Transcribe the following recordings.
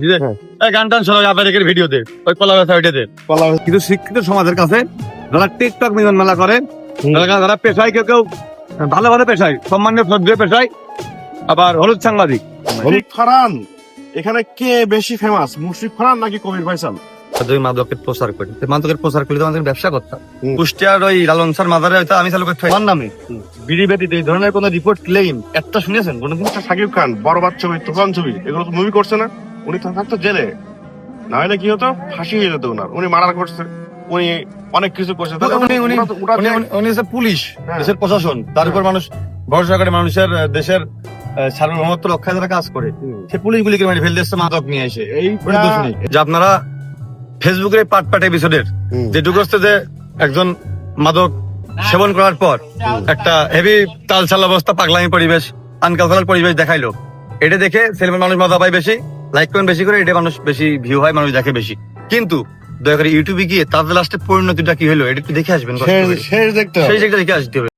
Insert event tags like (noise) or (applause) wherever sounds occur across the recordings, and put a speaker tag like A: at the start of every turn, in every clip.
A: বুঝলে?
B: হ্যাঁ।
A: এই গান টান শোনা আমেরিকার ভিডিওতে ওই কলা ব্যথা ওইটাতে কিন্তু শিক্ষিত সমাজের কাছে যারা টিকটক মিলন মেলা করে যারা পেশায় কেউ কেউ ভালো ভালো পেশায় সম্মানীয় শ্রদ্ধীয় পেশায় আবার হলুদ সাংবাদিক।
B: মুশফিক ফারহান এখানে কে বেশি ফেমাস মুশফিক ফারহান নাকি কবির ফয়সাল?
A: যদি মাদকের প্রচার করি। মাদকের প্রচার করলে তো আমাদের ব্যবসা করতাম কুষ্টিয়ার ওই লালন স্যার মাদারে হয়তো আমি চালু করতে আমার নামে। বিড়ি ব্যতীত এই ধরনের কোন রিপোর্ট ক্লেম একটা শুনেছেন? কোনোদিন?
B: আচ্ছা, সাকিব খান বরবাদ ছবি তুফান ছবি এগুলো তো মুভি করছে না। উনি তো থাকতো জেলে। না হলে কি হতো? ফাঁসি হয়ে যেত ওনার উনি মার্ডার করছে। উনি অনেক কিছু করছে।
A: উনি
B: যে-
A: পুলিশ
B: হ্যাঁ।
A: দেশের প্রশাসন। তার উপর মানুষ ভরসা করে মানুষের দেশের সার্বভৌমত্ব রক্ষায় যারা কাজ করে। সে পুলিশগুলিকে মেরে ফেল দিচ্ছে মাদক নিয়ে এসে। নেই। যে আপনারা ফেসবুকের পাট পাট এপিসোডের। যেটুকু যে একজন মাদক সেবন করার পর একটা হেভি তালছাল অবস্থা পাগলামি পরিবেশ আনকালচারাল পরিবেশ দেখাইলো। এটা দেখে ছেলে মানুষ মজা পায় বেশি। লাইক করেন বেশি করে এটা মানুষ বেশি ভিউ হয় মানুষ দেখে বেশি। কিন্তু দয়া করে ইউটিউবে গিয়ে তাদের লাস্টে পরিণতিটা কি হলো এটা একটু দেখে আসবেন
B: শেষ- শেষ দেখতে
A: সেই জায়গাটা দেখে আসতে হবে।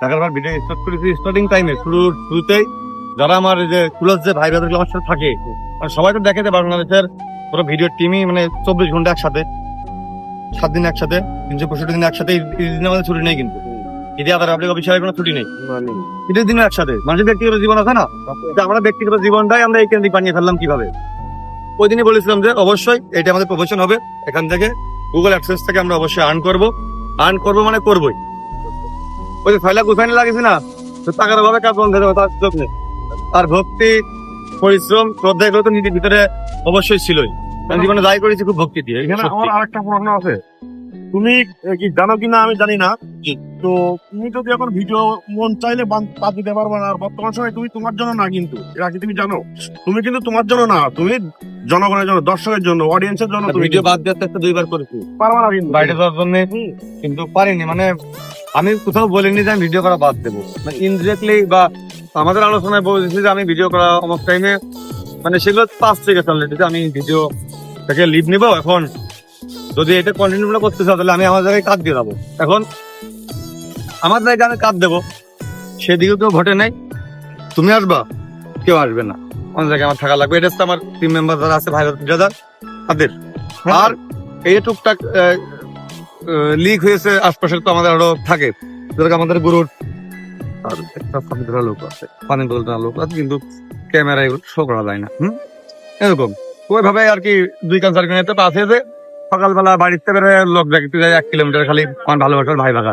A: টাকার পর ভিডিও স্টার্ট করেছি স্টার্টিং টাইমে শুরু শুরুতেই যারা আমার যে যে ভাই ব্রাদার আমার সাথে থাকে আর সবাই তো দেখে যে বাংলাদেশের পুরো ভিডিও টিমই মানে চব্বিশ ঘণ্টা একসাথে সাত দিন একসাথে তিনশো পঁয়ষট্টি দিন একসাথে ঈদের আমাদের ছুটি নেই কিন্তু। ঈদে আদার পাবলিক অফিসের কোনো ছুটি নেই।
B: মানে,
A: ঈদের একসাথে মানুষের ব্যক্তিগত জীবন আছে না? আমরা ব্যক্তিগত জীবনটাই আমরা এই কেন্দ্রিক বানিয়ে ফেললাম কীভাবে? ওই দিনই বলেছিলাম যে অবশ্যই এটা আমাদের প্রফেশন হবে এখান থেকে গুগল অ্যাক্সেস থেকে আমরা অবশ্যই আর্ন করব। আর্ন করব মানে করবই। ওই যে ফয়লা গুছাইনে লাগিয়েছি না তো টাকার অভাবে কাজ বন্ধ হয়ে তার সুযোগ নেই। আর ভক্তি পরিশ্রম শ্রদ্ধা এগুলো তো নিজের ভিতরে অবশ্যই ছিলই। আমি জীবনে যাই করেছি খুব ভক্তি দিয়ে।
B: এখানে। আমার আরেকটা প্রশ্ন আছে। তুমি কি জানো কিনা আমি জানি না। তো তুমি যদি এখন ভিডিও মন চাইলে বাদ দিতে পারবে না। আর বর্তমান সময় তুমি তোমার জন্য না কিন্তু। এরা কি তুমি জানো। তুমি কিন্তু তোমার জন্য না। তুমি জনগণের জন্য দর্শকের জন্য অডিয়েন্সের জন্য
A: ভিডিও বাদ দিয়ে আস্তে দুইবার করেছি।
B: পারবে না কিন্তু।
A: বাইরে যাওয়ার জন্য কিন্তু পারিনি মানে আমি কোথাও বলিনি যে আমি ভিডিও করা বাদ দেবো। মানে ইনডিরেক্টলি বা আমাদের আলোচনায় বলেছি যে আমি ভিডিও করা অমুক টাইমে মানে সেগুলো পাস থেকে অলরেডি যে আমি ভিডিও থেকে লিভ নিব। এখন যদি এটা কন্টিনিউ করতে চাও তাহলে আমি আমার জায়গায় কাজ দিয়ে যাব। এখন আমার জায়গায় আমি কাজ দেবো। সেদিকে কেউ ঘটে নাই। তুমি আসবা কেউ আসবে না। আমার জায়গায় আমার থাকা লাগবে। এটা হচ্ছে আমার টিম মেম্বার যারা আছে ভাই ব্রাদার তাদের আর এই টুকটাক লিক হয়েছে আশপাশে তো আমাদের আরও থাকে। যেরকম আমাদের গুরুর আর একটা পানি ধরা লোক আছে। পানি ধরা লোক আছে কিন্তু ক্যামেরা এগুলো শো করা যায় না। হুম? এরকম। ওইভাবে আর কি দুই কান চার কিলোমিটার পাশে যে সকালবেলা বাড়িতে বেরোয় লোক দেখতে যায় এক কিলোমিটার খালি আমার ভালোবাসার ভাই ভাগা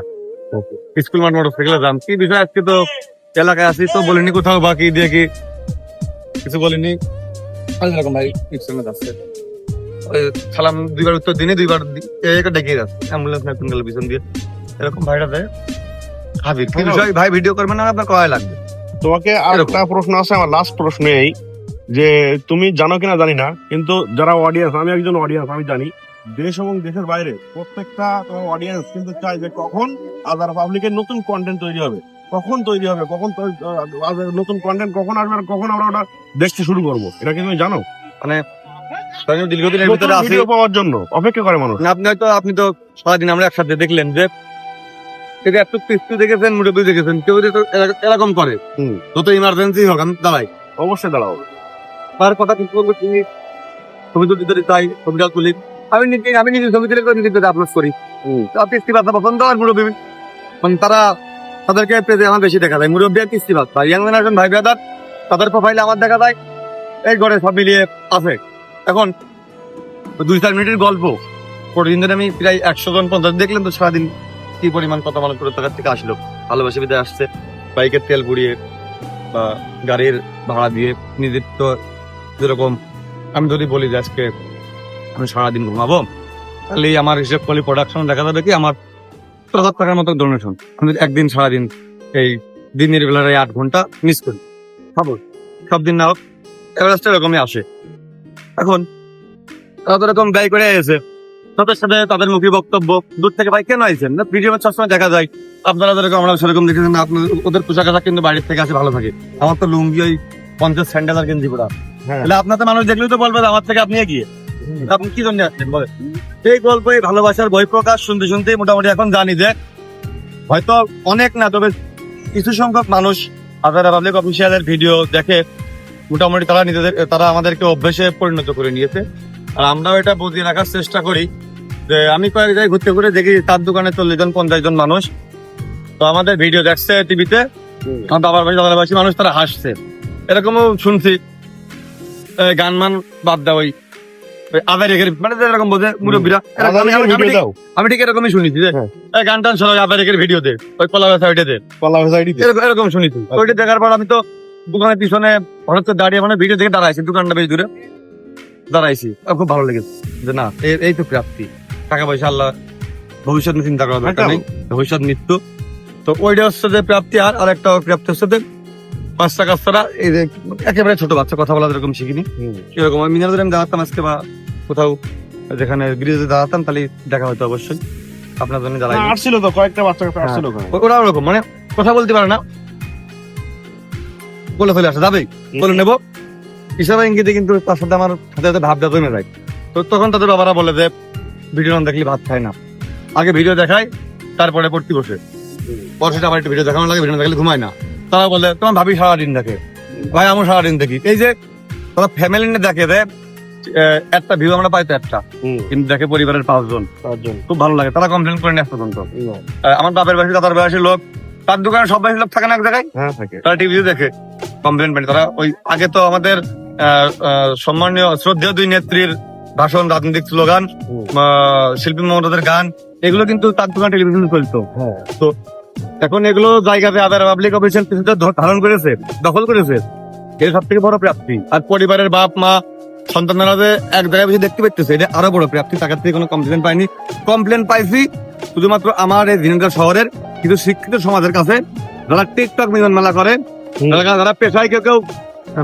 A: স্কুল মাঠ মোটর সাইকেলে যান কি বিষয়? আজকে তো এলাকায় আছি তো বলিনি কোথাও বাকি দিয়ে কি কিছু বলিনি এরকম ভাই স্টেশনে যাচ্ছে সালাম দুইবার উত্তর দিনে দুইবার ডেকে যাচ্ছে অ্যাম্বুলেন্স না গেল পিছন দিয়ে এরকম ভাইটা দেয় হাবির কি বিষয় ভাই ভিডিও করবেন না আপনার কয় লাগবে
B: তোমাকে আর একটা প্রশ্ন আছে আমার লাস্ট প্রশ্ন এই যে তুমি জানো কিনা জানি না কিন্তু যারা অডিয়েন্স আমি একজন অডিয়েন্স আমি জানি দেশ এবং দেশের বাইরে প্রত্যেকটা তোমার অডিয়েন্স কিন্তু চাই যে কখন আদার পাবলিকের নতুন কন্টেন্ট তৈরি হবে কখন তৈরি হবে কখন নতুন কন্টেন্ট কখন আসবে আর কখন আমরা ওটা দেখতে শুরু করব? এটা কি তুমি জানো?
A: মানে দীর্ঘদিনের ভিতরে আছি
B: পাওয়ার জন্য অপেক্ষা করে মানুষ।
A: না, আপনি হয়তো আপনি তো সারাদিন আমরা একসাথে দেখলেন যে যদি এত কিস্তি দেখেছেন মুরব্বী দেখেছেন। কেউ যদি এরকম করে। যত ইমার্জেন্সি হোক আমি দাঁড়াই।
B: অবশ্যই দাঁড়াও।
A: তার কথা কিন্তু বলব তুমি ছবি তুলতে যদি চাই ছবিটা তুলি। আমি নিজে আমি নিজে ছবি তুলে নিজে আপলোড করি। তো কিস্তি বাদ পছন্দ আর মুরব্বী। মানে তারা তাদেরকে পেজে আমার বেশি দেখা যায়। মুরব্বী আর কিস্তি বাদ। ভাই ইয়াং জেনারেশন ভাই ব্রাদার তাদের প্রোফাইলে আমার দেখা যায়, এই ঘরে সব মিলিয়ে আছে। এখন দুই চার মিনিটের গল্প। প্রতিদিন ধরে আমি প্রায় একশো জন, পঞ্চাশ দেখলাম তো, সারাদিন কি পরিমাণ কত মানুষ করে টাকার থেকে আসলো। ভালোবাসে বিদায় আসছে। বাইকের তেল পুড়িয়ে বা গাড়ির ভাড়া দিয়ে নিজের তো যেরকম আমি যদি বলি যে আজকে আমি সারাদিন ঘুমাবো তাহলে আমার হিসেব করলে প্রোডাকশন দেখা যাবে কি আমার দশ হাজার টাকার মতো ডোনেশন আমি একদিন সারাদিন এই দিনের বেলার এই আট ঘণ্টা মিস করি। সব দিন না হোক এভারেজটা এরকমই আসে। এখন তারা তো এরকম ব্যয় করে এসে তাদের সাথে তাদের মুখী বক্তব্য দূর থেকে ভাই কেন আইছেন? না ভিডিও সবসময় দেখা যায় আপনারা যেরকম আমরা সেরকম দেখেছেন আপনার ওদের পোশাক আশাক কিন্তু বাইরের থেকে আসে ভালো থাকে। আমার তো লুঙ্গি ওই পঞ্চাশ স্যান্ডেল আর গেঞ্জি পরা।
B: হ্যাঁ।
A: তাহলে আপনার তো মানুষ দেখলেও তো বলবে আমার থেকে আপনি এগিয়ে। আপনি কি জন্য আসছেন বলেন? এই গল্প এই ভালোবাসার বই প্রকাশ শুনতে শুনতে মোটামুটি এখন জানি যে হয়তো অনেক না তবে কিছু সংখ্যক মানুষ আপনারা পাবলিক অফিসিয়ালের ভিডিও দেখে মোটামুটি তারা নিজেদের তারা আমাদেরকে অভ্যেসে পরিণত করে নিয়েছে। আর আমরাও এটা বুঝিয়ে রাখার চেষ্টা করি যে আমি কয়েক জায়গায় ঘুরতে ঘুরে দেখি তার দোকানে চল্লিশ জন পঞ্চাশ জন মানুষ। তো আমাদের ভিডিও দেখছে টিভিতে আমার বাবার বাড়ি দাদার বাড়ি মানুষ তারা হাসছে। এরকমও শুনছি। গান মান বাদ দেওয়া মানে বোঝে মুরব্বীরা আমি- ঠিক- এরকমই শুনেছি যে
B: হ্যাঁ।
A: গান টান সবাই আবেরেকের ভিডিও দে ওই কলা ব্যবসা ওইটা দে।
B: কলা
A: এরকম শুনেছি। ওইটা দেখার পর আমি তো দোকানের পিছনে হঠাৎ করে দাঁড়িয়ে মানে ভিডিও দেখে দাঁড়াইছি দোকানটা বেশ দূরে। দাঁড়াইছি খুব ভালো লেগেছে। যে না এই- তো প্রাপ্তি। টাকা পয়সা আল্লাহ ভবিষ্যৎ নিয়ে চিন্তা করা দরকার নেই। ভবিষ্যৎ মৃত্যু। তো ওইটা হচ্ছে যে প্রাপ্তি আর আরেকটা প্রাপ্তি হচ্ছে যে পাঁচটা কাছাড়া এই যে একেবারে ছোট বাচ্চা কথা বলা যেরকম শিখিনি। এরকম আমি মিনারদের আমি দাঁড়াতাম আজকে বা কোথাও যেখানে ব্রিজে দাঁড়াতাম তাহলে দেখা হয়তো অবশ্যই। আপনার জন্য দাঁড়াই
B: আসছিল তো কয়েকটা বাচ্চা আসছিল
A: ওরা ওরকম মানে কথা বলতে পারে না। বলে ফেলে আসে যাবে? বলে নেব। হিসাবে ইঙ্গিতে কিন্তু তার সাথে আমার সাথে সাথে ভাবটা জমে যায় তো তখন তাদের বাবারা বলে যে ভিডিও না দেখলে ভাত খায় না। আগে ভিডিও দেখায় তারপরে পড়তে বসে। পর সেটা আবার একটু ভিডিও দেখানো লাগে ভিডিও দেখলে ঘুমায় না। তারা বলে তোমার ভাবি সারাদিন দেখে। ভাই আমি সারাদিন দেখি। এই যে তারা ফ্যামিলি নিয়ে দেখে যে আহ, একটা ভিউ আমরা পাই তো একটা। কিন্তু দেখে পরিবারের পাঁচজন। খুব ভালো লাগে। তারা কমপ্লেন করে নেয় পর্যন্ত। আমার বাপের বাসী দাদার বয়সী লোক তার দোকানে সব বয়সী লোক থাকে না এক জায়গায়?
B: হ্যাঁ
A: তারা টিভি দেখে কমপ্লেন পায় তারা ওই আগে তো আমাদের সম্মানীয় শ্রদ্ধেয় দুই নেত্রীর ভাষণ রাজনৈতিক স্লোগান শিল্পী মমতাদের গান এগুলো কিন্তু তার দোকান টেলিভিশন চলতো।
B: তো
A: এখন এগুলো জায়গাতে আদার পাবলিক অফিসিয়াল কিছুটা ধারণ করেছে দখল করেছে। এটা সব থেকে বড় প্রাপ্তি। আর পরিবারের বাপ মা সন্তানরা যে এক জায়গায় বসে দেখতে পাইতেছে। এটা আরও বড় প্রাপ্তি তার থেকে কোনো কমপ্লেন পাইনি। কমপ্লেন পাইছি শুধুমাত্র আমার এই দিনকার শহরের কিছু শিক্ষিত সমাজের কাছে। যারা টিকটক মিলন মেলা করে। যারা পেশায় কেউ কেউ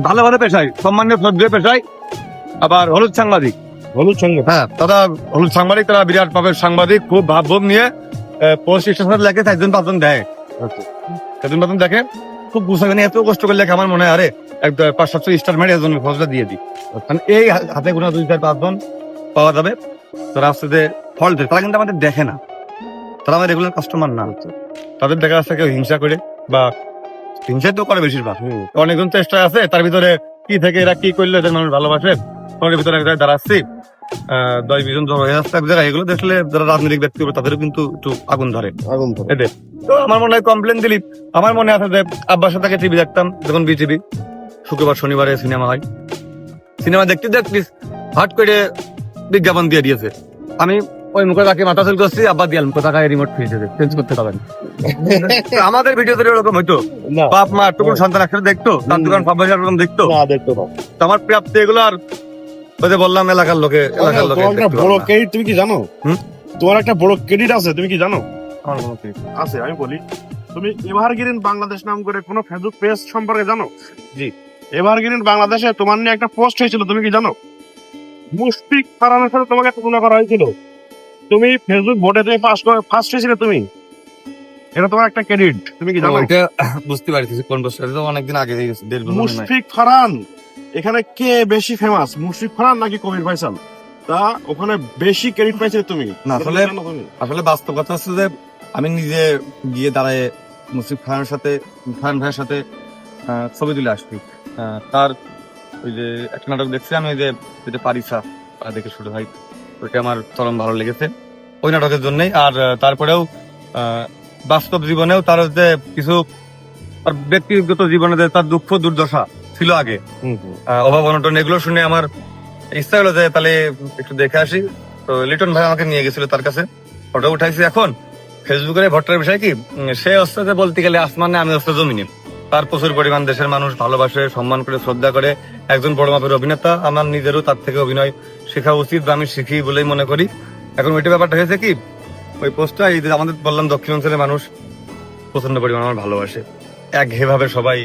A: ভালো ভালো পেশায় সম্মানীয় শ্রদ্ধেয় পেশায় আবার হলুদ সাংবাদিক।
B: হলুদ সঙ্গে
A: হ্যাঁ তারা হলুদ সাংবাদিক তারা বিরাট পাবের সাংবাদিক খুব ভাবভোগ নিয়ে পোস্ট স্টেশনের লেখে চারজন পাঁচজন দেয়
B: আচ্ছা।
A: চারজন পাঁচজন দেখে। খুব গুছাবে এত কষ্ট করলে আমার মনে হয়? আরে এক পাঁচ সাতশো স্টার মেরে একজন খরচটা দিয়ে দিই। মানে এই হাতে গোনা দুই চার পাঁচজন পাওয়া যাবে। তারা আসতে ফল দেয় তারা কিন্তু আমাদের দেখে না। তারা আমার রেগুলার কাস্টমার না। হচ্ছে তাদের দেখা যাচ্ছে কেউ হিংসা করে বা হিংসা তো করে বেশিরভাগ। অনেকজন চেষ্টা আছে তার ভিতরে কি থেকে এরা কি করলে মানুষ ভালোবাসে ওর ভিতরে দাঁড়াচ্ছি। দশ বিশ জন জড়ো হয়ে এক জায়গায় এগুলো দেখলে যারা রাজনৈতিক ব্যক্তি হবে তাদেরও কিন্তু একটু আগুন ধরে।
B: আগুন ধরে।
A: এদের। তো আমার মনে হয় কমপ্লেন দিলি। আমার মনে আছে যে আব্বার সাথে টিভি দেখতাম যখন বিটিভি শুক্রবার শনিবারে সিনেমা হয়। সিনেমা দেখতে দেখতিস হাট করে বিজ্ঞাপন দিয়ে দিয়েছে। আমি ওই মুখে তাকে মাথা চুল করছি আব্বা দিয়াল মুখে তাকায় রিমোট ফিরে দেবে চেঞ্জ করতে পারেন তো আমাদের ভিডিওতে এরকম হইতো। বাপ মা টুকুন সন্তান একসাথে দেখতো তার দোকান এরকম দেখতো।
B: না দেখতে
A: আমার প্রাপ্তি এগুলো আর ওই যে বললাম এলাকার লোকে এলাকার লোকে
B: তোমার একটা বড় ক্রেডিট তুমি কি জানো? তোমার একটা বড় ক্রেডিট আছে তুমি কি জানো?
A: আমার
B: আছে আমি বলি। তুমি এভারগ্রিন বাংলাদেশ নাম করে কোনো ফেসবুক পেজ সম্পর্কে জানো? জি। এভারগ্রিন বাংলাদেশে তোমার নিয়ে একটা পোস্ট হয়েছিল তুমি কি জানো? মুশফিক ফারহানের সাথে তোমাকে তুলনা করা হয়েছিল। তুমি ফেসবুক ভোটে তুমি পাস করে ফার্স্ট হয়েছিলে তুমি। এটা তোমার একটা ক্রেডিট তুমি কি জানো?
A: ওইটা বুঝতে পারছি কোন বছর এটা অনেকদিন আগে হয়ে গেছে
B: মুশফিক ফারহান এখানে কে বেশি ফেমাস মুশফিক ফারহান নাকি কবির ফয়সাল? তা ওখানে বেশি ক্রেডিট পাইছিলে তুমি।
A: না, আসলে- আসলে বাস্তব কথা হচ্ছে যে আমি নিজে গিয়ে দাঁড়ায় মুসিফ খানের সাথে খান ভাইয়ের সাথে ছবি তুলে আসছি। তার ওই যে একটা নাটক দেখছি আমি ওই যে যেটা পারিসা আহ, দেখে শুরু হয়। ওইটা আমার চরম ভালো লেগেছে। ওই নাটকের জন্যই। আর তারপরেও বাস্তব জীবনেও তার যে কিছু ব্যক্তিগত জীবনে যে তার দুঃখ দুর্দশা ছিল আগে। অভাব অনটন এগুলো শুনে আমার ইচ্ছা হলো যে তাহলে একটু দেখে আসি। তো লিটন ভাই আমাকে নিয়ে গেছিল তার কাছে। ফটো উঠাইছি এখন। ফেসবুকের ভট্টার বিষয় কি? সে যে বলতে গেলে আসমানে আমি হচ্ছে জমিনে। তার প্রচুর পরিমাণ দেশের মানুষ ভালোবাসে সম্মান করে শ্রদ্ধা করে। একজন বড় মাপের অভিনেতা। আমার নিজেরও তার থেকে অভিনয় শেখা উচিত বা আমি শিখি বলেই মনে করি। এখন ওইটা ব্যাপারটা হয়েছে কি? ওই পোস্টটা এই আমাদের বললাম দক্ষিণ অঞ্চলের মানুষ প্রচণ্ড পরিমাণ আমার ভালোবাসে। এক সবাই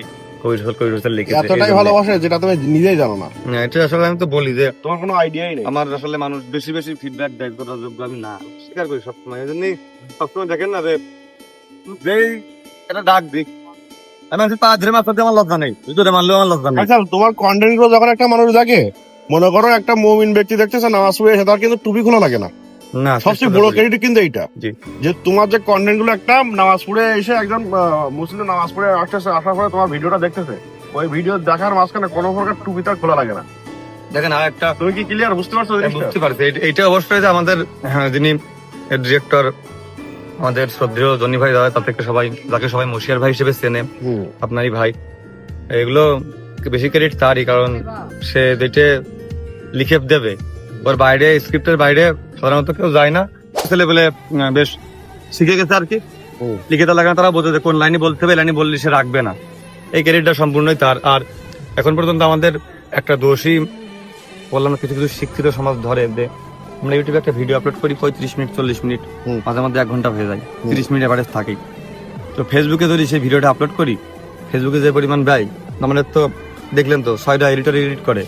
A: কবির হোসেন কবির হোসেন লিখেছে
B: এতটাই ভালোবাসে যেটা তুমি নিজেই জানো না।
A: না, এটা আসলে আমি তো বলি যে
B: তোমার কোনো আইডিয়াই নেই।
A: আমার আসলে মানুষ বেশি বেশি ফিডব্যাক দেয় করার যোগ্য আমি না স্বীকার করি সবসময়। এই জন্যই সবসময় দেখেন না যে যেই একটা ডাক দিক আমি পা ধরে দিয়ে আমার লজ্জা নেই। মারলেও আমার লজ্জা নেই।
B: আচ্ছা তোমার কন্টেন্টগুলো যখন একটা মানুষ দেখে মনে করো একটা মমিন ব্যক্তি দেখতেছে নামাজ পড়ে এসে তার কিন্তু টুপি খোলা লাগে না।
A: না
B: সবচেয়ে বড় ক্রেডিট কিন্তু এইটা। যে তোমার যে কন্টেন্টগুলো একটা নামাজ পড়ে এসে একজন মুসলিম নামাজ পড়ে আসতেছে আসার পরে তোমার ভিডিওটা দেখতেছে ওই ভিডিও দেখার মাঝখানে কোনো প্রকার টুপি তার খোলা লাগে না।
A: দেখেন আর একটা
B: তুমি কি ক্লিয়ার বুঝতে পারছ
A: বুঝতে পারছি। এইটা অবশ্যই যে আমাদের হ্যাঁ, যিনি ডিরেক্টর আমাদের শ্রদ্ধেয় জনি ভাই দাদা তাদেরকে সবাই যাকে সবাই মশিয়ার ভাই হিসেবে চেনে আপনারই ভাই। এগুলো বেশি ক্রেডিট তারই কারণ সে যেটা লিখে দেবে ওর বাইরে স্ক্রিপ্টের বাইরে সাধারণত কেউ যায় না। ছেলে বলে বেশ শিখে গেছে আর কি।
B: হুম।
A: লিখে দেওয়া লাগে না তারা বোঝে যে কোন লাইনে বলতে হবে লাইনে বললে সে রাখবে না। এই ক্রেডিটটা সম্পূর্ণই তার। আর এখন পর্যন্ত আমাদের একটা দোষী বললাম কিছু কিছু শিক্ষিত সমাজ ধরে যে আমরা ইউটিউবে একটা ভিডিও আপলোড করি পঁয়ত্রিশ মিনিট চল্লিশ মিনিট। মাঝে মধ্যে এক ঘণ্টা হয়ে যায়। তিরিশ মিনিট অ্যাভারেজ থাকেই। তো ফেসবুকে যদি সেই ভিডিওটা আপলোড করি ফেসবুকে যে পরিমাণ ব্যয় আমাদের তো দেখলেন তো ছয়টা এডিটর এডিট করে।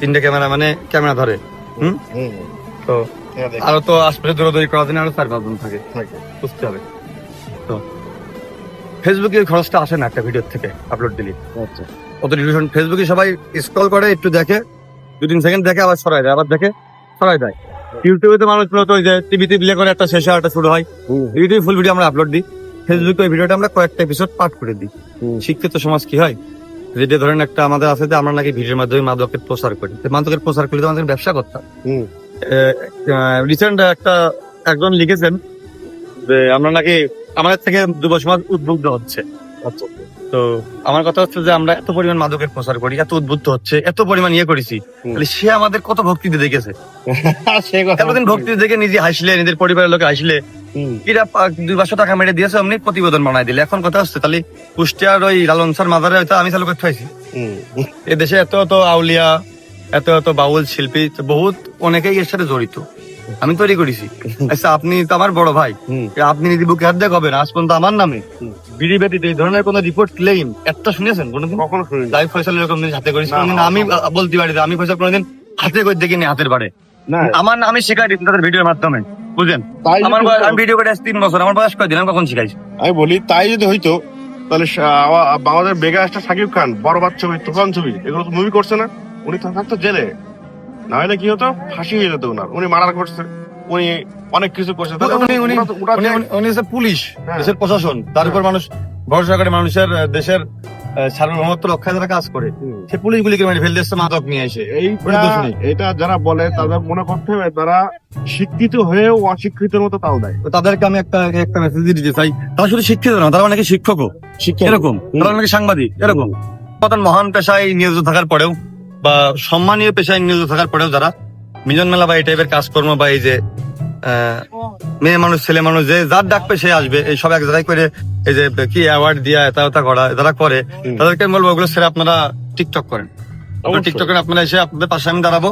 A: তিনটে ক্যামেরা মানে ক্যামেরা ধরে। হুম? তো
B: হ্যাঁ,
A: আরও তো আশপাশে দৌড়াদৌড়ি করার জন্য আরও চার পাঁচজন থাকে।
B: থাকে।
A: বুঝতে হবে। তো ফেসবুকে খরচটা আসে না একটা ভিডিওর থেকে আপলোড দিলি।
B: আচ্ছা।
A: অত ডিউরেশন ফেসবুকে সবাই স্ক্রল করে একটু দেখে দু তিন সেকেন্ড দেখে আবার সরাই দেয় আবার দেখে সরাই দেয়। ইউটিউবে তো মানুষ মূলত ওই যে টিভিতে প্লে করে একটা শেষে আর একটা শুরু হয়। ইউটিউবে ফুল ভিডিও আমরা আপলোড দিই। ফেসবুকে ওই ভিডিওটা আমরা কয়েকটা এপিসোড পাঠ করে দিই।
B: হুম।
A: শিক্ষিত সমাজ কি হয়? যেটা ধরেন একটা আমাদের আছে যে আমরা নাকি ভিডিওর মাধ্যমে মাদকের প্রচার করি। মাদকের প্রচার করলে তো আমাদের ব্যবসা করতাম রিসেন্ট একটা একজন লিখেছেন যে আমরা নাকি আমাদের থেকে যুব সমাজ উদ্বুদ্ধ হচ্ছে।
B: আচ্ছা।
A: তো আমার কথা হচ্ছে যে আমরা এত পরিমাণ মাদকের প্রচার করি এত উদ্বুদ্ধ হচ্ছে এত পরিমাণ ইয়ে করেছি। তাহলে সে আমাদের কত ভক্তিতে দেখেছে? (laughs) এতদিন ভক্তি দেখে নিজে হাসলে নিজের পরিবারের লোকে হাসলে এরা দুই পাঁচশো টাকা মেরে দিয়েছে অমনি প্রতিবেদন বানাই দিলে। এখন কথা হচ্ছে তাহলে কুষ্টিয়ার ওই লালন স্যার মাদারে হয়তো আমি চালু করতে হয়েছি এ দেশে এত এত আউলিয়া এত এত বাউল শিল্পী বহুত অনেকেই এর সাথে জড়িত। আমি তৈরি করেছি। আচ্ছা আপনি তো আমার বড় ভাই। আপনি যদি বুকে হাত আজ পর্যন্ত আমার নামে বিড়ি ব্যতীত এই ধরনের কোন রিপোর্ট ক্লেম একটা শুনেছেন কোনোদিন?
B: কখনো শুনি
A: লাইভ ফয়সাল এরকম জিনিস হাতে করেছি আমি বলতে পারি আমি ফয়সাল কোনোদিন হাতে করে দেখিনি হাতের বাড়ে। আমার আমি শিখাই তাদের ভিডিওর মাধ্যমে। বুঝলেন? আমার আমি ভিডিও করে তিন বছর আমার বয়স কয়দিন আমি কখন শিখাইছি?
B: আমি বলি তাই যদি হইতো তাহলে সা- আwa- আমাদের বেগা সাকিব খান বরবাদ ছবি তুফান ছবি এগুলো তো মুভি করছে না। উনি তো থাকতো জেলে। না হলে কি হতো? ফাঁসি হয়ে যেত ওনার। উনি মার্ডার করছে। উনি অনেক কিছু করছে।
A: উনি উনি উনি পুলিশ
B: হ্যাঁ।
A: দেশের প্রশাসন। তার উপর মানুষ ভরসা করে মানুষের দেশের সার্বভৌমত্ব রক্ষায় যারা কাজ করে
B: হুম।
A: সে পুলিশগুলিকে মেরে ফেল দিচ্ছে মাদক নিয়ে এসে। ওটা দোষ নেই।
B: এইটা এটা যারা বলে তাদের মনে করতে হবে তারা শিক্ষিত হয়েও অশিক্ষিতের মতো তাও দেয়।
A: তো তাদেরকে আমি একটা একটা মেসেজ দিতে চাই। তারা শুধু শিক্ষিত না তারা অনেকে শিক্ষকও।
B: শিক্ষা
A: এরকম। তারা অনেকে সাংবাদিক। এরকম। কতন মহান পেশায় নিয়োজিত থাকার পরেও বা সম্মানীয় পেশায় নিয়োজিত থাকার পরেও যারা মিলন মেলা বা এই টাইপের কাজকর্ম বা এই যে মেয়ে মানুষ ছেলে মানুষ যে যার ডাকবে সে আসবে। এই সব এক জায়গায় করে এই যে কি অ্যাওয়ার্ড দিয়া এটা ওটা করা যারা করে তাদেরকে আমি বলব ওগুলো ছেড়ে আপনারা টিকটক করেন। টিকটক করেন আপনারা এসে আপনাদের পাশে আমি দাঁড়াবো।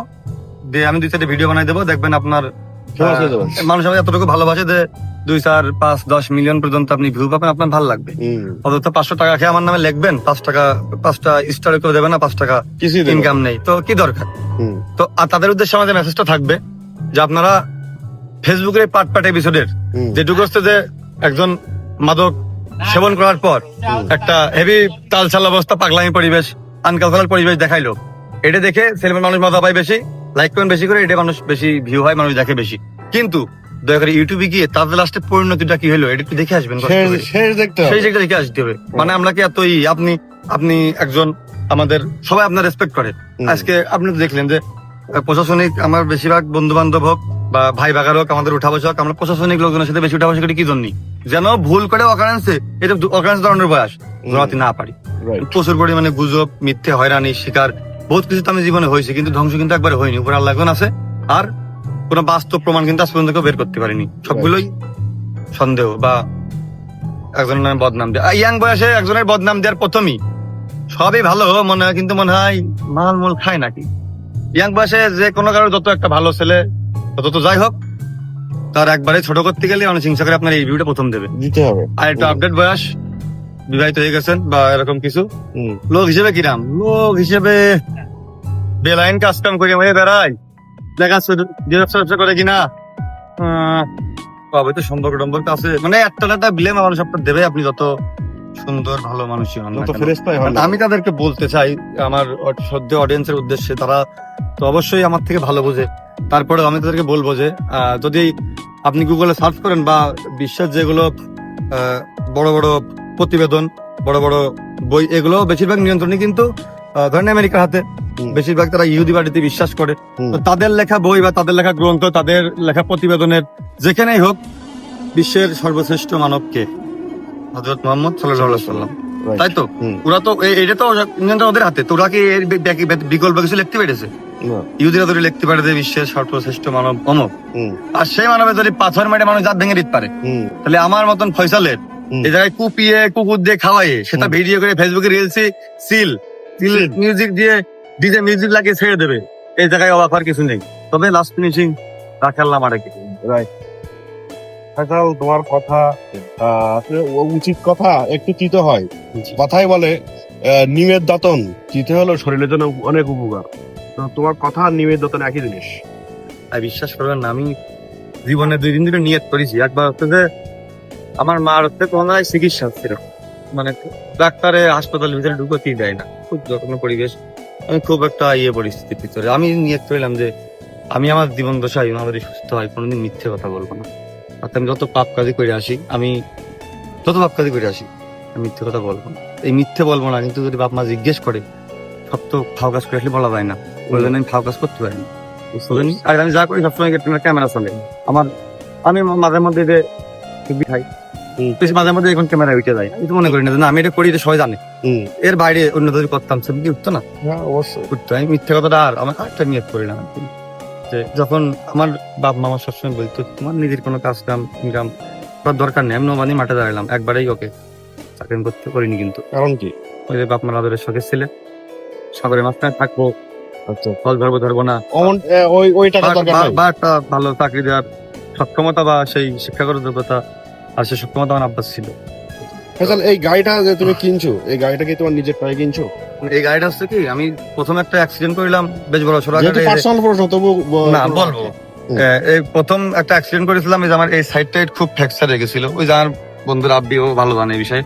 A: দিয়ে আমি দুই চারটে ভিডিও বানাই দেবো দেখবেন আপনার মানুষ আমাকে এতটুকু ভালোবাসে যে দুই চার পাঁচ দশ মিলিয়ন পর্যন্ত আপনি ভিউ পাবেন আপনার ভালো লাগবে। অন্তত পাঁচশো টাকা খেয়ে আমার নামে লিখবেন পাঁচ টাকা পাঁচটা স্টার করে দেবেন না পাঁচ টাকা ইনকাম নেই। তো কি দরকার। তো আর তাদের উদ্দেশ্যে আমাদের মেসেজটা থাকবে যে আপনারা ফেসবুকের পার্ট পার্ট এপিসোডের। যেটুকু হচ্ছে যে একজন মাদক সেবন করার পর একটা হেভি তালছাল অবস্থা পাগলামি পরিবেশ আনকালচারাল পরিবেশ দেখাইলো। এটা দেখে ছেলে মানুষ মজা পায় বেশি লাইক করেন বেশি করে এটা মানুষ বেশি ভিউ হয় মানুষ দেখে বেশি। কিন্তু দয়া করে ইউটিউবে গিয়ে তাদের লাস্টে পরিণতিটা কি হলো এটা একটু দেখে আসবেন। সেই জায়গা দেখে আসতে হবে। মানে আমরা কি এতই আপনি আপনি একজন আমাদের সবাই আপনার রেসপেক্ট করে। আজকে আপনি তো দেখলেন যে প্রশাসনিক আমার বেশিরভাগ বন্ধু বান্ধব হোক বা ভাই ভাগার হোক আমাদের উঠা বসা হোক আমরা প্রশাসনিক লোকজনের সাথে বেশি উঠা বসা করি কি জন্য? যেন ভুল করে অকারেন্সে এটা অকারেন্স ধরনের বয়স ধরাতে না পারি। প্রচুর পরিমাণে গুজব মিথ্যে হয়রানি শিকার বহুত কিছু তো আমি জীবনে হয়েছে কিন্তু ধ্বংস কিন্তু একবার হয়নি উপর আল্লাহ আছে। আর কোন বাস্তব প্রমাণ কিন্তু আজ পর্যন্ত কেউ বের করতে পারিনি। সবগুলোই সন্দেহ বা একজনের নামে বদনাম দেয়। ইয়াং বয়সে একজনের বদনাম দেওয়ার প্রথমই সবই ভালো মনে হয় কিন্তু মনে হয় মাল মূল খায় নাকি? ইয়াং বয়সে যে কোনো কারোর যত একটা ভালো ছেলে তত তো যাই হোক তার একবারে ছোট করতে গেলে অনেক হিংসা করে আপনার এই ভিউটা প্রথম দেবে।
B: দিতে হবে।
A: আর একটু। আপডেট বয়স বিবাহিত হয়ে গেছেন বা এরকম কিছু। লোক হিসেবে কিরাম? লোক হিসেবে বেলাইন কাজ কাম করে হয়ে বেড়াই দেখা যে ব্যবসা ব্যবসা করে কিনা। কবে তো সম্পর্ক টম্পর্ক আছে। মানে একটা একটা ব্লেম আমার সবটা দেবে আপনি যত সুন্দর ভালো মানুষই হন মানে আমি তাদেরকে বলতে চাই আমার সদ্য অডিয়েন্সের উদ্দেশ্যে তারা তো অবশ্যই আমার থেকে ভালো বোঝে। তারপরে আমি তাদেরকে বলব যে যদি আপনি গুগলে সার্চ করেন বা বিশ্বের যেগুলো বড় বড় প্রতিবেদন বড় বড় বই এগুলো বেশিরভাগ নিয়ন্ত্রণে কিন্তু ধরেন আমেরিকার হাতে। বেশিরভাগ তারা ইহুদি বাড়িতে বিশ্বাস করে। তো তাদের লেখা বই বা তাদের লেখা গ্রন্থ তাদের লেখা প্রতিবেদনের যেখানেই হোক বিশ্বের সর্বশ্রেষ্ঠ মানবকে। হজরত মোহাম্মদ সাল্লাহ সাল্লাম তাই তো? ওরা তো এটা তো ওদের হাতে। তো ওরা কি এর বিকল্প কিছু লিখতে পেরেছে? ইহুদিরা ধরে লিখতে পারে যে বিশ্বের সর্বশ্রেষ্ঠ মানব অমক আর সেই মানবে যদি পাথর মানুষ জাত ভেঙে দিতে পারে। তাহলে আমার মতন ফয়সালের। এই জায়গায় কুপিয়ে কুকুর দিয়ে খাওয়াইয়ে সেটা। ভিডিও করে ফেসবুকে রিলসি সিল সিল মিউজিক দিয়ে ডিজে মিউজিক লাগিয়ে ছেড়ে দেবে। এই জায়গায় অবাক হওয়ার কিছু নেই। তবে লাস্ট ফিনিশিং রাখাল্লাম আর কি
B: রাইট ফাইসাল তোমার কথা উচিত কথা একটু চিতে হয়। কথাই বলে নিমের দাতন। চিতে হলো শরীরের জন্য অনেক উপকার। তো তোমার কথা আর নিমের দাতন একই জিনিস।
A: আর বিশ্বাস করবেন না আমি জীবনে দুই দিন ধরে নিয়ত করেছি। একবার হচ্ছে যে আমার মার হচ্ছে কোনায় চিকিৎসা ছিল। মানে ডাক্তারে হাসপাতালের ভিতরে ঢুকতেই দেয় না। খুব যত্ন পরিবেশ। আমি খুব একটা ইয়ে পরিস্থিতির ভিতরে আমি নিয়ত করলাম যে আমি আমার জীবন দশায় আমাদের সুস্থ হয় কোনোদিন মিথ্যে কথা বলব না। অর্থাৎ আমি যত পাপ কাজই করে আসি আমি যত পাপ কাজই করে আসি আমি মিথ্যে কথা বলব না। এই মিথ্যে বলব না কিন্তু যদি বাপ মা জিজ্ঞেস করে সব তো ফাও কাজ করে আসলে বলা যায় না। জন্য আমি ফাও কাজ করতে পারি না। আর আমি যা করি সবসময় ক্যামেরা চলে আমার আমি মাঝে মধ্যে যে খাই। মাঝে মধ্যে এখন ক্যামেরা উঠে যায়। আমি তো মনে করি না আমি এটা করি এটা সবাই জানে। এর বাইরে অন্য করতাম ছবি কি উঠতো না?
B: হ্যাঁ অবশ্যই।
A: উঠতো আমি মিথ্যে কথাটা আর আমার একটা নিয়ত করি না। যে যখন আমার বাপ মা আমার সবসময় বলতো তোমার নিজের কোনো কাজ কাম ইনকাম করার দরকার নেই। আমি নবানি মাঠে দাঁড়ালাম একবারেই ওকে চাকরি করতে করিনি কিন্তু।
B: কারণ কি?
A: ওই যে বাপ মার আদরের শখের ছেলে। সাগরের মাঝখানে থাকব
B: আচ্ছা।
A: ফল ধরবো ধরবো না।
B: অমন ওই ওই টাকা
A: বা- বা- বা একটা ভালো চাকরি দেওয়ার সক্ষমতা বা সেই শিক্ষাগত যোগ্যতা আর সেই সক্ষমতা আমার আব্বাস ছিল।
B: এই গাড়িটা যে তুমি কিনছো এই গাড়িটা কি তোমার নিজের পায়ে কিনছো?
A: এই গাড়িটা হচ্ছে কি আমি প্রথমে একটা অ্যাক্সিডেন্ট করলাম বেশ বড়
B: পার্সোনাল প্রশ্ন তবু
A: না বলব। এই প্রথম একটা অ্যাক্সিডেন্ট করেছিলাম এই যে আমার এই সাইড টাইড খুব ফ্র্যাকচার হয়ে গেছিল। ওই যে আমার বন্ধুর আব্বি ও ভালো জানে এই বিষয়ে।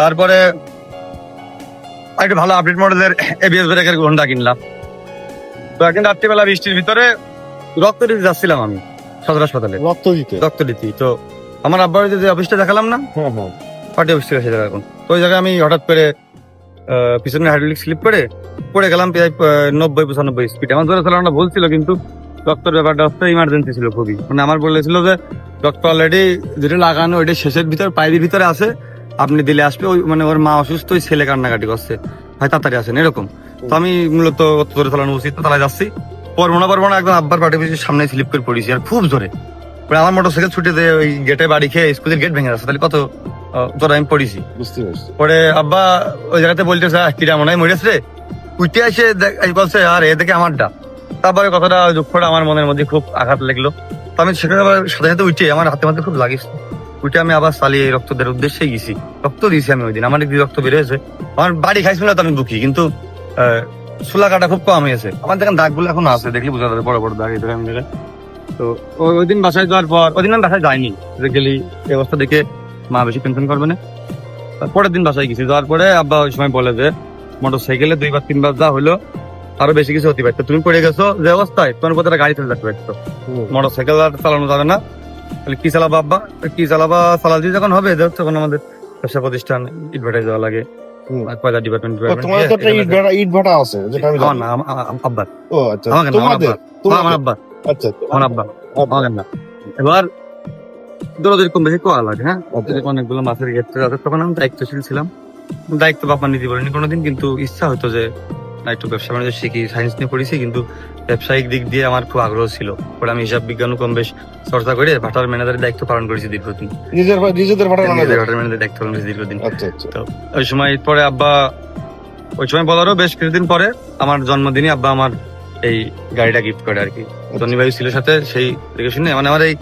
A: তারপরে একটা ভালো আপডেট মডেলের এবিএস ব্রেকের ঘণ্টা কিনলাম। তো একদিন রাত্রিবেলা বৃষ্টির ভিতরে রক্ত দিতে যাচ্ছিলাম আমি সদর হাসপাতালে।
B: রক্ত দিতে?
A: রক্ত দিতে। তো আমার আব্বার যে অফিসটা দেখালাম না
B: হ্যাঁ হ্যাঁ।
A: পার্টি অফিস থেকে এখন। তো ওই জায়গায় আমি হঠাৎ করে পিছনে হাইড্রোলিক স্লিপ করে পড়ে গেলাম প্রায় নব্বই, পঁচানব্বই স্পিড আমার ধরে চালানোটা ভুল ছিল কিন্তু ডক্টর ব্যাপারটা হচ্ছে ইমার্জেন্সি ছিল খুবই। মানে আমার বলেছিল যে ডক্টর অলরেডি যেটা লাগানো, ওইটা শেষের ভিতর পাইপের ভিতরে আছে, আপনি দিলে আসবে, ওই মানে ওর মা অসুস্থ, ওই ছেলে কান্নাকাটি করছে। ভাই তাড়াতাড়ি আসেন, এরকম। তো আমি মূলত অত জোরে চালানো উচিত না তালায় যাচ্ছি। পরবো না একদম আব্বার অফিসের সামনে স্লিপ করে পড়েছি, আর খুব জোরে। আমার মোটর সাইকেল ছুটে দিয়ে ওই গেটে বাড়ি খেয়ে স্কুলের গেট ভেঙে যাচ্ছে তাহলে কত জোরে আমি পড়েছি
B: বুঝতে পারছি।
A: পরে আব্বা ওই জায়গাতে বলতেছে "আহ, কিরা মনে হয় মরেছে রে উঠে দেখ- বলছে আর এ দেখে আমারটা তারপরে কথাটা করে আমার মনের মধ্যে খুব আঘাত লাগল। তো আমি সেখানে আবার সাথে সাথে উঠে আমার হাতে মাথে খুব লাগিস উঠে আমি আবার চালিয়ে রক্ত দেওয়ার উদ্দেশ্যে গেছি। রক্ত দিয়েছি আমি ওই দিন। আমার একদিন রক্ত বেরিয়েছে আমার বাড়ি খাইছিল না তো আমি দুঃখী। কিন্তু চুলা কাটা খুব কম হয়েছে আমার দেখেন দাগগুলো এখন আছে দেখলি বোঝা যাবে বড় বড় দাগ এই। তো ওই দিন বাসায় যাওয়ার পর ওই দিন আমি বাসায় যাইনি। গেলি এই অবস্থা দেখে মা বেশি টেনশন করবে না। পরের দিন বাসায় গেছি যাওয়ার পরে আব্বা ওই সময় বলে যে মোটর সাইকেলে দুইবার তিনবার যা হলো আরও বেশি কিছু হতে পারতো। তুমি পড়ে গেছো যে অবস্থায় তোমার উপর গাড়ি চলে যেতে পারতো। মোটর সাইকেল আর চালানো যাবে না। তাহলে কি চালাবা আব্বা? কি চালাবা? চালাতে যখন হবে যে তখন আমাদের ব্যবসা প্রতিষ্ঠান ইটভার্টাইজ দেওয়া লাগে।
B: হুম।
A: ডিপার্টমেন্ট
B: তোমার তো একটা ইট ভাটা আছে যেটা আমি জানি।
A: না আম- আম-
B: ও আচ্ছা।
A: আমাকে না, আমার
B: তোমাদের?
A: আব্বার। আমার
B: আচ্ছা
A: আমার আব্বা। আমাদের না এবার বেশি করা লাগে হ্যাঁ?
B: আচ্ছা।
A: অনেকগুলো মাছের ক্ষেত্রে আছে তখন আমি দায়িত্বশীল ছিলাম। দায়িত্ব বাপমা নিতে বলিনি কোনোদিন কিন্তু ইচ্ছা হতো যে একটু ব্যবসা বাণিজ্য শিখি সায়েন্স নিয়ে পড়েছি কিন্তু ব্যবসায়িক দিক দিয়ে আমার খুব আগ্রহ ছিল। পরে আমি হিসাব বিজ্ঞান কম বেশ চর্চা করে ভাটার ম্যানেজারের দায়িত্ব পালন করেছি দীর্ঘদিন।
B: নিজেদের ভাটা বানাবে
A: নিজের ভাটার ম্যানেজারের দায়িত্ব পালন করেছি দীর্ঘদিন।
B: আচ্ছা আচ্ছা।
A: ওই সময় পরে আব্বা ওই সময় বলারও বেশ কিছুদিন পরে আমার জন্মদিনে আব্বা আমার এই গাড়িটা গিফট করে আর কি। ছিল সাথে সেই দেখে শুনে মানে আমার এই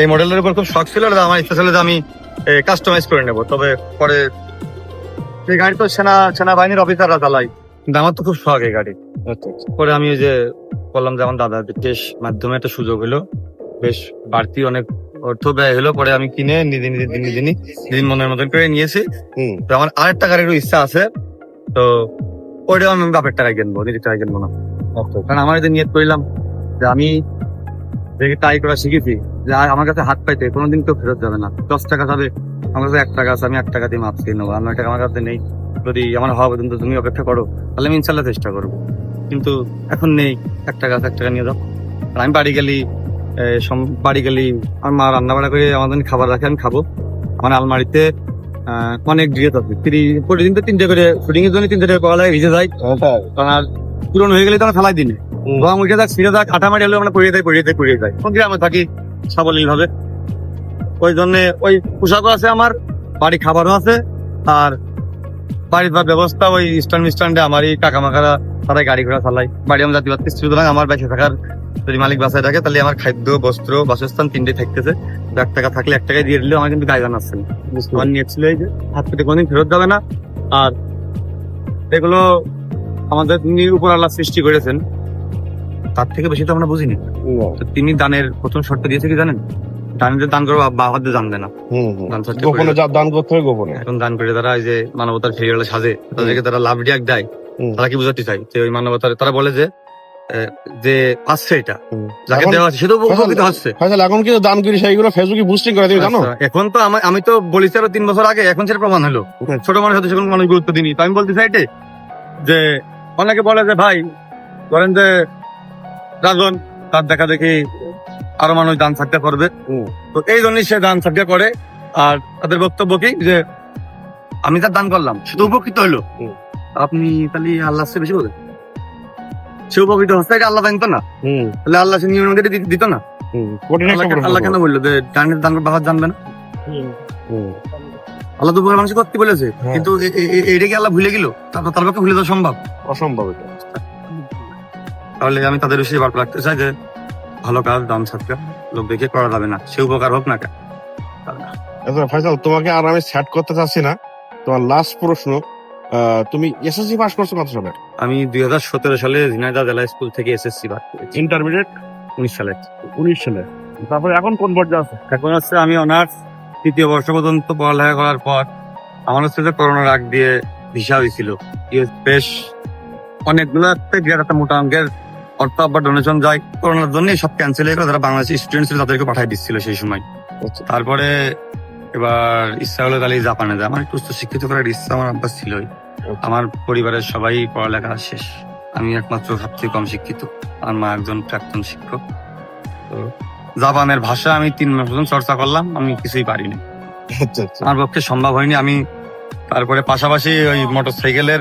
A: এই মডেলের উপর খুব শখ ছিল আর আমার ইচ্ছা ছিল যে আমি কাস্টমাইজ করে নেব। তবে পরে এই গাড়ি তো সেনা সেনাবাহিনীর অফিসাররা চালায়। আমার তো খুব শখ এই গাড়ি।
B: আচ্ছা আচ্ছা।
A: পরে আমি ওই যে বললাম যে আমার দাদা বেশ মাধ্যমে একটা সুযোগ হলো। বেশ বাড়তি অনেক অর্থ ব্যয় হলো। পরে আমি কিনে নিজে নিজে দিন নিজে দিন মনের মতন করে নিয়েছি।
B: হুম।
A: তো আমার আরেকটা গাড়ির ইচ্ছা আছে। তো ওইটাও আমি বাপের টাকায় কিনবো নিজের টাকায় কিনবো না।
B: আচ্ছা
A: কারণ আমার যে নিয়ত করলাম যে আমি দেখে ট্রাই করা শিখেছি যে আমার কাছে হাত পাইতে কোনোদিন কেউ ফেরত যাবে না। দশ টাকা যাবে আমার কাছে এক টাকা আছে আমি এক টাকা দিয়ে মাপ দিয়ে নেব আমার টাকা আমার কাছে নেই। যদি আমার হওয়া পর্যন্ত তুমি অপেক্ষা করো তাহলে আমি ইনশাল্লাহ চেষ্টা করব। কিন্তু এখন নেই এক টাকা আছে এক টাকা নিয়ে যাও। আর আমি বাড়ি গেলি বাড়ি গেলি আমার মা রান্না বাড়া করে আমাদের খাবার রাখে আমি খাব। আমার আলমারিতে আহ, অনেক আছে তিরি- প্রতিদিন তো তিনটে করে শুটিং এর জন্য তিনটে করে পাওয়া লাগে ভিজে যায়। কারণ আর পুরনো হয়ে গেলে তো আমার ফেলাই দিন। রং উঠে যাক ছিঁড়ে যাক আটা মারি হলে আমরা পড়িয়ে দেয় পড়িয়ে দেয় পড়িয়ে যায় কোন গ্রামে থাকি সাবলীল ভাবে ওই জন্য ওই পোশাকও আছে আমার বাড়ি খাবারও আছে আর বাড়ির বা ব্যবস্থা ওই স্ট্যান্ড স্ট্যান্ডে আমারই কাকা মাকারা তারাই গাড়ি ঘোড়া চালাই বাড়ি আমরা জাতি পাচ্ছি সুতরাং আমার বেঁচে থাকার যদি মালিক বাসায় থাকে তাহলে আমার খাদ্য বস্ত্র বাসস্থান তিনটে থাকতেছে। এক টাকা থাকলে এক টাকায় দিয়ে দিলেও আমার কিন্তু গায়ে আসছে না। আমার নিয়ে ছিল এই যে হাত পেতে কোনদিন ফেরত যাবে না। আর এগুলো আমাদের উপর আল্লাহ সৃষ্টি করেছেন। তার থেকে বেশি তো আমরা বুঝিনি। তো তিনি দানের প্রথম শর্ত দিয়েছে কি জানেন? দান করব বাবা দান দেয় না দান
B: গোপনে দান করতে হয় গোপনে।
A: এখন দান করে তারা এই যে মানবতার ফেরিওয়ালা সাজে তাদেরকে তারা লাভ ডিয়াক দেয়। তারা কি বুঝাতে চাই যে ওই মানবতার তারা বলে যে যে পাচ্ছে এটা। যাকে দেওয়া আছে উপকৃত হচ্ছে।
B: এখন কিন্তু দান করি সেইগুলো ফেসবুকে বুস্টিং করে তুমি জানো?
A: আচ্ছা, এখন তো আমি আমি তো বলেছি আরও তিন বছর আগে এখন সেটা প্রমাণ হলো। ছোট মানুষ হতে সেখানে মানুষ গুরুত্ব দিনি তো আমি বলতে চাইতে যে অনেকে বলে যে ভাই ধরেন যে রাজন তার দেখা দেখি আরও মানুষ দান সাক্ষা করবে। তো এই জন্যই সে দান সাক্ষা করে। আর তাদের বক্তব্য কি? যে আমি তার দান করলাম শুধু উপকৃত হলো আপনি তাহলে আল্লাহ বেশি বলে সে উপকৃত হচ্ছে এটা আল্লাহ জানতো না। তাহলে আল্লাহ সে নিয়ম অনুযায়ী দিত- না। আল্লাহ কেন- বলল যে দানের দান বাবা জানবে না। আল্লাহ তো মানুষ করতে বলেছে।
B: হ্যাঁ।
A: কিন্তু এটা কি আল্লাহ ভুলে গেল? তারপর তার পক্ষে ভুলে দেওয়া সম্ভব।
B: অসম্ভব এটা।
A: তাহলে আমি তাদের বেশি বার্তা রাখতে চাই যে ভালো কাজ দান সাথে লোক দেখে করা যাবে না। সে উপকার হোক না কেন?
B: ফয়সাল তোমাকে আর আমি সেট করতে চাচ্ছি না। তোমার লাস্ট প্রশ্ন তুমি এসএসসি পাস করছ কত সালে?
A: আমি দুই হাজার সতেরো সালে ঝিনাইদহ জেলা স্কুল থেকে এসএসসি বাদ করেছি।
B: ইন্টারমিডিয়েট
A: উনিশ সালে।
B: উনিশ সালে। তারপরে এখন কোন পর্যায়ে আছে?
A: এখন হচ্ছে আমি অনার্স তৃতীয় বর্ষ পর্যন্ত পড়ালেখা করার পর আমার হচ্ছে যে করোনার আগ দিয়ে ভিসা হয়েছিল। ইয়ে বেশ অনেকগুলো একটা মোটা অঙ্কের অর্থ আবার ডোনেশন যায়। করোনার জন্য সব ক্যান্সেল হয়ে যারা বাংলাদেশি স্টুডেন্ট তাদেরকে পাঠিয়ে দিচ্ছিল সেই সময়।
B: আচ্ছা।
A: তারপরে এবার ইচ্ছা হলো তাহলে জাপানে যায়। আমার একটু শিক্ষিত করার ইচ্ছা আমার আব্বাস ছিলই। আমার পরিবারের সবাই পড়ালেখা শেষ। আমি একমাত্র সবচেয়ে কম শিক্ষিত। আমার মা একজন প্রাক্তন শিক্ষক। তো জাপানের ভাষা আমি তিন মাস পর্যন্ত চর্চা করলাম। আমি কিছুই পারিনি।
B: আচ্ছা আচ্ছা।
A: আমার পক্ষে সম্ভব হয়নি। আমি তারপরে পাশাপাশি ওই মোটর সাইকেলের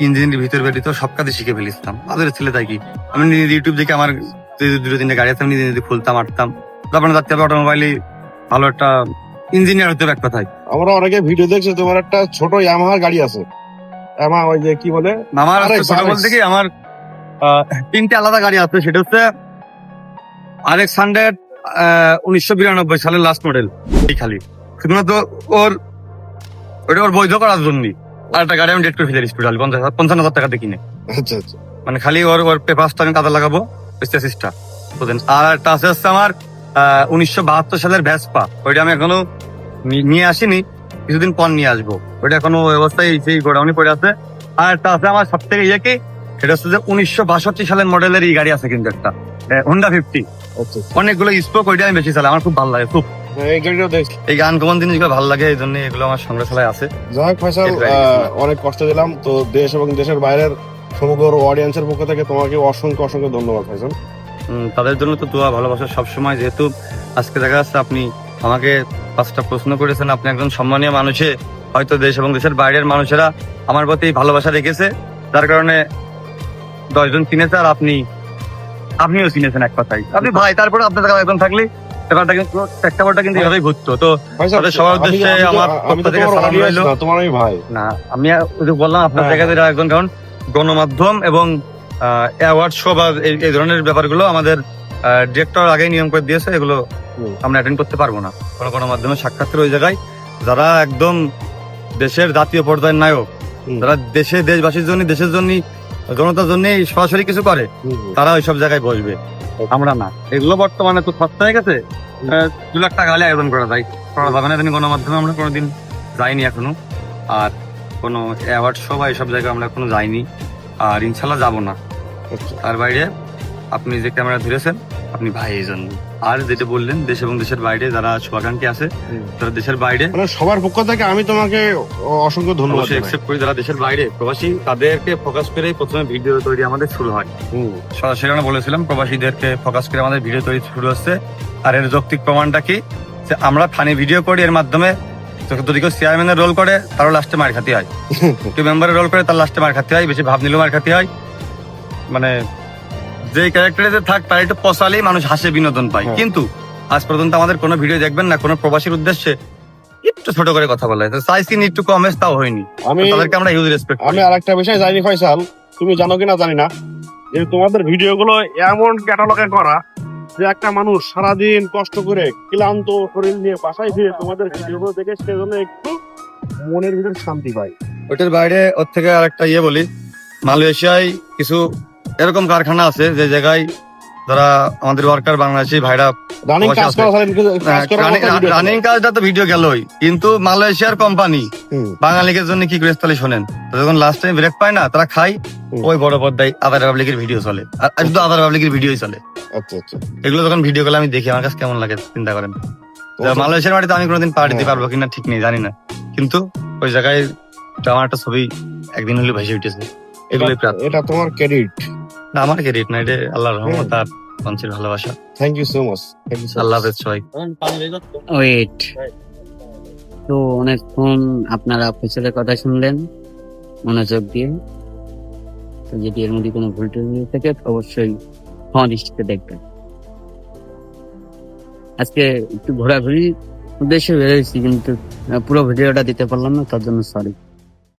A: ইঞ্জিনের ভিতর বেরিয়ে সব কাজে শিখে ফেলিতাম আমাদের ছেলে তাই কি? আমি নিজে ইউটিউব দেখে আমার দুটো তিনটে গাড়ি আছে আমি নিজে নিজে খুলতাম আটতাম। তারপরে যাতে হবে অটোমোবাইলে ভালো একটা ইঞ্জিনিয়ার হতে হবে এক কথায়।
B: আমরা অনেকে ভিডিও দেখছি তোমার একটা ছোট ইয়ামাহার গাড়ি আছে। ইয়ামা ওই যে কি বলে?
A: আমার ছোট বলতে কি আমার তিনটে আলাদা গাড়ি আছে সেটা হচ্ছে আর এক্স হান্ড্রেড উনিশশো বিরানব্বই সালের লাস্ট মডেল এই খালি। শুধুমাত্র ওর ওটা ওর বৈধ করার জন্যই। আর একটা গাড়ি আমি ডেট করে ফেলে পঞ্চাশ পঞ্চান্ন হাজার টাকা কিনে।
B: আচ্ছা আচ্ছা।
A: মানে খালি ওর ওর পেপারসটা আমি কাজে লাগাবো? স্টেসিসটা বুঝলেন? আর একটা আছে হচ্ছে আমার উনিশশো বাহাত্তর সালের ভ্যাসপা ওইটা আমি এখনও নিয়ে আসিনি কিছুদিন পর নিয়ে আসব। ওইটা এখনও অবস্থায় সেই গোডাউনে পড়ে আছে। আর একটা আছে আমার সব থেকে ইয়ে কি? সেটা হচ্ছে যে উনিশশো বাষট্টি সালের মডেলের এই গাড়ি আছে কিন্তু একটা। হোন্ডা ফিফটি
B: আচ্ছা
A: অনেকগুলো স্পোক ওইটা আমি বেশি চালাই আমার খুব ভালো লাগে খুব।
B: এই
A: গান কমন জিনিসগুলো ভালো লাগে এই জন্য এগুলো আমার সংগ্রহশালায় আছে।
B: যাই হোক ফয়সাল অনেক কষ্ট দিলাম। তো দেশ এবং দেশের বাইরের সমগ্র অডিয়েন্সের পক্ষ থেকে তোমাকে অসংখ্য অসংখ্য ধন্যবাদ ফয়সাল
A: তাদের জন্য তো দোয়া ভালোবাসা সবসময়। যেহেতু আজকে দেখা যাচ্ছে আপনি আমাকে পাঁচটা প্রশ্ন করেছেন আপনি একজন সম্মানীয় মানুষে হয়তো দেশ এবং দেশের বাইরের মানুষেরা আমার প্রতি ভালোবাসা রেখেছে। যার কারণে দশজন চিনেছে আর আপনি আপনিও চিনেছেন এক কথাই আপনি ভাই তারপরে আপনার কাছে একজন থাকলে ব্যাপারটা কিন্তু প্রেক্ষাপটটা কিন্তু এভাবেই ঘুরতো। তো তাদের সবার উদ্দেশ্যে আমার পক্ষ থেকে
B: তোমার
A: সালাম
B: audience তোমার আমি ভাই।
A: না আমি বললাম আপনার
B: হ্যাঁ,
A: জায়গায় একজন কারণ গণমাধ্যম এবং অ্যাওয়ার্ড শো বা এই- ধরনের ব্যাপারগুলো আমাদের ডিরেক্টর আগেই নিয়ম করে দিয়েছে এগুলো আমরা অ্যাটেন্ড করতে পারব না। কোনো গণমাধ্যমের সাক্ষাৎকার ওই জায়গায় যারা একদম দেশের জাতীয় পর্যায়ের নায়ক যারা দেশে দেশবাসীর জন্য দেশের জন্য জনতার জন্য সরাসরি কিছু করে তারা ওই সব জায়গায় বসবে। আমরা না। এগুলো বর্তমানে তো সস্তা হয়ে গেছে। দু লাখ টাকা হলে আয়োজন করা যায়। করা যাবে না গণমাধ্যমে আমরা কোনোদিন যাইনি এখনও। আর কোনো অ্যাওয়ার্ড শো বা এইসব জায়গায় আমরা এখনও যাইনি। আর ইনশাল্লাহ যাব না। তার বাইরে আপনি যে ক্যামেরা ধরেছেন আপনি ভাই এই জন্য আর যেটা বললেন দেশ এবং দেশের বাইরে যারা শুভাকাঙ্ক্ষী আছে তারা দেশের বাইরে
B: মানে সবার পক্ষ থেকে আমি তোমাকে অসংখ্য ধন্যবাদ
A: অ্যাকসেপ্ট করি যারা দেশের বাইরে। প্রবাসী তাদেরকে ফোকাস করেই প্রথমে ভিডিও তৈরি আমাদের শুরু হয়। আমরা বলেছিলাম প্রবাসীদেরকে ফোকাস করে আমাদের ভিডিও তৈরি শুরু হচ্ছে। আর এর যৌক্তিক প্রমাণটা কি? যে আমরা ফানি ভিডিও করি এর মাধ্যমে যদি কেউ চেয়ারম্যানের রোল করে তারও লাস্টে মার খাতে হয়। কেউ মেম্বারের রোল করে তার লাস্টে মার খাতে হয় বেশি ভাব নিলেও মার খাতে হয়। মানে যে ক্যারেক্টারে যে থাক তার একটু পচালেই মানুষ হাসে বিনোদন পায়।
B: হ্যাঁ।
A: কিন্তু আজ পর্যন্ত আমাদের কোনো ভিডিও দেখবেন না কোনো প্রবাসীর উদ্দেশ্যে একটু ছোট করে কথা বলা। কিন একটু কমেস তাও হয়নি।
B: আমি
A: তাদেরকে আমরা ইউজ রেসপেক্ট
B: আমি আর একটা বিষয় জানি ফয়সাল। তুমি জানো কিনা জানি না যে তোমাদের ভিডিও গুলো এমন ক্যাটালগে করা যে একটা মানুষ সারাদিন কষ্ট করে ক্লান্ত শরীর নিয়ে বাসায় ফিরে তোমাদের ভিডিওগুলো দেখে সেজন্য একটু মনের ভিতরে শান্তি পায়।
A: ওইটার বাইরে ওর থেকে আরেকটা ইয়ে বলি, মালয়েশিয়ায় কিছু এরকম কারখানা আছে যে জায়গায় যারা আমাদের ওয়ার্কার বাংলাদেশি ভাইরা
B: রানিং
A: রানিং কাজটা তো ভিডিও গেলই। কিন্তু মালয়েশিয়ার কোম্পানি
B: হুম,
A: বাঙালিদের জন্য কি করে তাহলে শোনেন যখন লাস্ট টাইম ব্রেক পায় না তারা খায়। ওই বড় পর্দায় আদার পাবলিকের ভিডিও চলে। আর শুধু আদার পাবলিকের ভিডিওই চলে।
B: আচ্ছা আচ্ছা।
A: এগুলো যখন ভিডিও গুলো আমি দেখি আমার কাছে কেমন লাগে চিন্তা করেন। মালয়েশিয়ার মাটিতে আমি কোনোদিন পা দিতে
B: হ্যাঁ।
A: পারব কিনা ঠিক নেই জানি না। কিন্তু ওই জায়গায় আমার একটা ছবি একদিন হলে ভেসে উঠেছে। এগুলোই
B: এটা তোমার ক্রেডিট
A: আমার ক্রেডিট না এটা আল্লাহর রহমত আর মানুষের ভালোবাসা।
B: থ্যাংক ইউ সো মাচ
A: আল্লাহ হাফেজ সবাই।
C: ওয়েট তো অনেকক্ষণ আপনারা অফিসের কথা শুনলেন মনোযোগ দিয়ে। তো যদি এর মধ্যে কোনো ভুল টুল থাকে অবশ্যই ক্ষমা দৃষ্টিতে দেখবেন। আজকে একটু ঘোরাঘুরি উদ্দেশ্যে বেরোয়েছি কিন্তু পুরো ভিডিওটা দিতে পারলাম না তার জন্য সরি